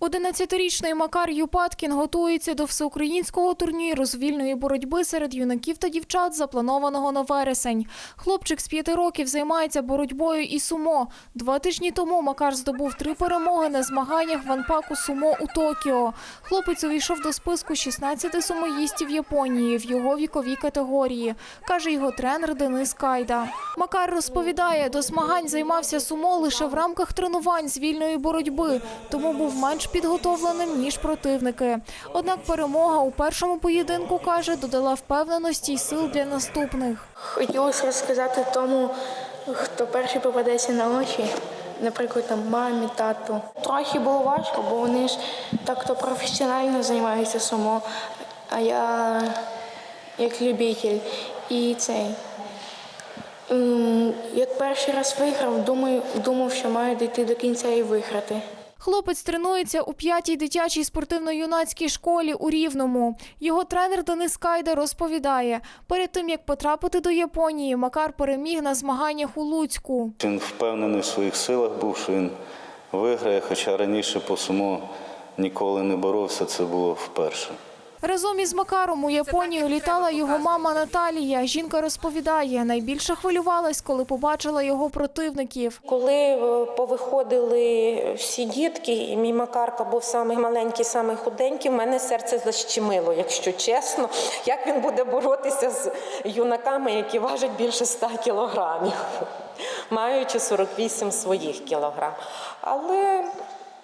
11-річний Макар Юпаткін готується до всеукраїнського турніру з вільної боротьби серед юнаків та дівчат, запланованого на вересень. Хлопчик з п'яти років займається боротьбою і сумо. Два тижні тому Макар здобув три перемоги на змаганнях в анпаку сумо у Токіо. Хлопець увійшов до списку 16 сумоїстів Японії в його віковій категорії, каже його тренер Денис Кайда. Макар розповідає, до змагань займався сумо лише в рамках тренувань з вільної боротьби, тому був менш підготовленим ніж противники. Однак перемога у першому поєдинку каже додала впевненості й сил для наступних. Хотілося розказати тому, хто перший попадеться на очі, наприклад, там мамі, тату. Трохи було важко, бо вони ж так то професіонально займаються сумо, а я як любитель. І цей. Як перший раз виграв, думаю, думав, що маю дійти до кінця і виграти. Хлопець тренується у п'ятій дитячій спортивно-юнацькій школі у Рівному. Його тренер Денис Кайда розповідає, перед тим як потрапити до Японії, Макар переміг на змаганнях у Луцьку. Він впевнений в своїх силах був, що він виграє, хоча раніше по сумо ніколи не боровся, це було вперше. Разом із Макаром у Японію літала його мама Наталія. Жінка розповідає, найбільше хвилювалась, коли побачила його противників. Коли е, повиходили всі дітки, і мій Макарка був самий маленький, самий худенький, в мене серце защемило, якщо чесно, як він буде боротися з юнаками, які важать більше 100 кілограмів, маючи 48 своїх кілограм. Але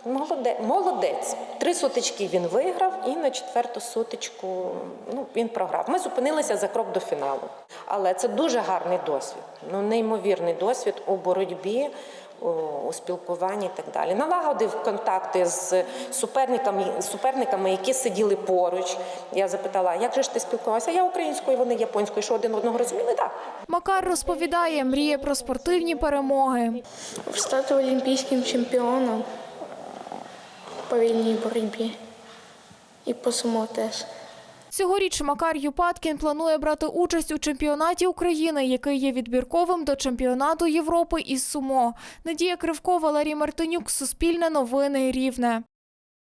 молодець, молодець. Три сутички він виграв, і на четверту сутичку ну, він програв. Ми зупинилися за крок до фіналу. Але це дуже гарний досвід, ну неймовірний досвід у боротьбі. У, у спілкуванні і так далі. Налагодив контакти з суперниками, суперниками, які сиділи поруч. Я запитала, як же ж ти спілкувався? Я українською, вони японською, що один одного розуміли? Так. Макар розповідає, мріє про спортивні перемоги. Стати олімпійським чемпіоном по вільній боротьбі і по сумо теж. Цьогоріч Макар Юпаткін планує брати участь у чемпіонаті України, який є відбірковим до чемпіонату Європи із сумо. Надія Кривко, Валерій Мартинюк, Суспільне новини Рівне.